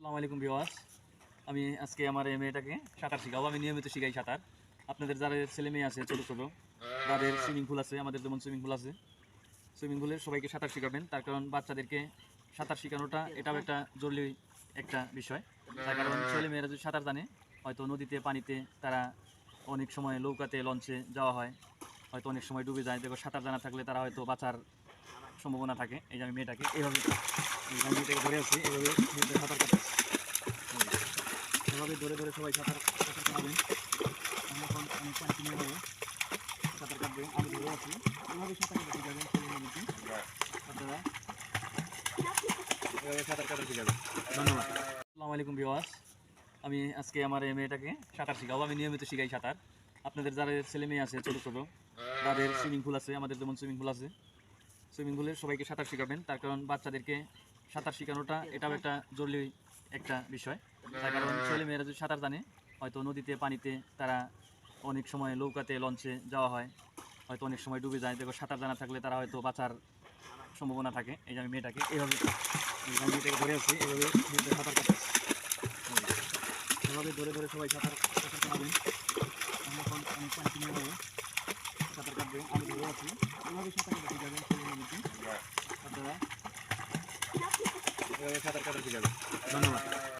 আসসালামু আলাইকুম ভিওয়ার্স আমি আজকে আমার এই মেয়েটাকে সাঁতার শেখাবো। আমি নিয়মিত শিখাই সাঁতার। আপনাদের যারা ছেলে মেয়ে আছে, ছোটো ছোটো, তাদের সুইমিং পুল আছে, আমাদের যেমন সুইমিং পুল আছে সুইমিং পুলে সবাইকে সাঁতার শেখাবেন। তার কারণ বাচ্চাদেরকে সাঁতার শেখানোটা, এটাও একটা জরুরি একটা বিষয়। তার কারণ ছেলে মেয়েরা যদি সাঁতার জানে, হয়তো নদীতে, পানিতে তারা অনেক সময় নৌকাতে, লঞ্চে যাওয়া হয়। হয়তো অনেক সময় ডুবে যায়। দেখো, সাঁতার জানা থাকলে তারা হয়তো বাঁচার সম্ভাবনা থাকে, এই যে আমি মেয়েটাকে এইভাবে মেয়েটাকে ধরে আছি এইভাবে সাঁতার কাটতে এভাবে ধরে ধরে সবাই সাঁতার সাঁতার কাটবেন। আমি এখন আমি কন্টিনিউ হবে সাঁতার কাটবে, আমি ধরে আছি। এভাবে সাঁতার কাটতে যাবেন আপনারা এভাবে সাঁতার কাটতে শিখাবেন ধন্যবাদ। আসসালামু আলাইকুম ভিওয়ার্স আমি আজকে আমার এই মেয়েটাকে সাঁতার শেখাবো। আমি নিয়মিত শিখাই সাঁতার। আপনাদের যারা ছেলে মেয়ে আছে, ছোটো ছোটো, তাদের সুইমিং পুল আছে, আমাদের যেমন সুইমিং পুল আছে সুইমিং পুলে সবাইকে সাঁতার শেখাবেন। তার কারণ বাচ্চাদেরকে সাঁতার শেখানোটা এটাও একটা জরুরি একটা বিষয়। তার কারণ ছেলে মেয়েরা যদি সাঁতার জানে, হয়তো নদীতে, পানিতে তারা অনেক সময় নৌকাতে, লঞ্চে যাওয়া হয়। হয়তো অনেক সময় ডুবে যায়। দেখো, সাঁতার জানা থাকলে তারা হয়তো বাঁচার সম্ভাবনা থাকে। এই যে আমি মেয়েটাকে এইভাবে মেয়েটাকে ধরে আছি এইভাবে সাঁতার এভাবে ধরে ধরে সবাই সাঁতার সাঁতার আমি এখন আমি কন্টিনিউ হবে ধরে আছি এভাবে সাঁতার কাটতে যাবেন যাবেন ধন্যবাদ।